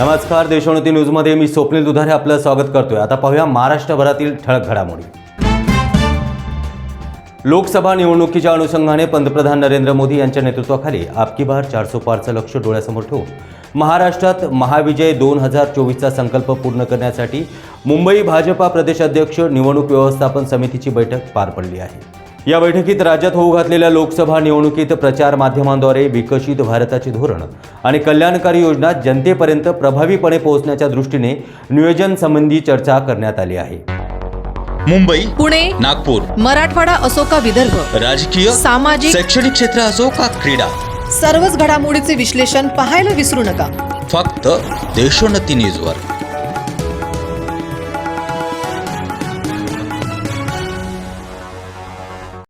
नमस्कार देशोन्नती न्यूजमध्ये मी स्वप्नील दुधारे आपलं स्वागत करतोय. आता पाहूया महाराष्ट्रभरातील ठळक घडामोडी. लोकसभा निवडणुकीच्या अनुषंगाने पंतप्रधान नरेंद्र मोदी यांच्या नेतृत्वाखाली आपकी बार चारसो पारचं लक्ष डोळ्यासमोर ठेवून महाराष्ट्रात महाविजय दोन हजार चोवीसचा संकल्प पूर्ण करण्यासाठी मुंबई भाजपा प्रदेशाध्यक्ष निवडणूक व्यवस्थापन समितीची बैठक पार पडली आहे. या बैठकीत राज्यात होऊ घातलेल्या लोकसभा निवडणुकीत प्रचार माध्यमांद्वारे विकसित भारताचे धोरण आणि कल्याणकारी योजना जनतेपर्यंत प्रभावीपणे पोहोचण्याच्या दृष्टीने नियोजन संबंधी चर्चा करण्यात आली आहे. मुंबई पुणे नागपूर मराठवाडा असो का विदर्भ? राजकीय सामाजिक शैक्षणिक क्षेत्र असो का क्रीडा? सर्वच घडामोडीचे विश्लेषण पाहायला विसरू नका. फक्त देशोन्नती न्यूजवर.